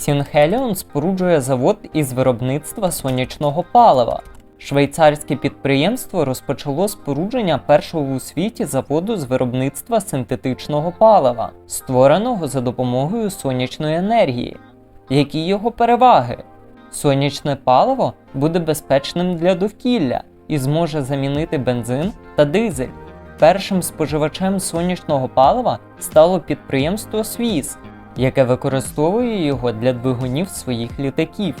Сінхеліон споруджує завод із виробництва сонячного палива. Швейцарське підприємство розпочало спорудження першого у світі заводу з виробництва синтетичного палива, створеного за допомогою сонячної енергії. Які його переваги? Сонячне паливо буде безпечним для довкілля і зможе замінити бензин та дизель. Першим споживачем сонячного палива стало підприємство Свіс, яке використовує його для двигунів своїх літаків.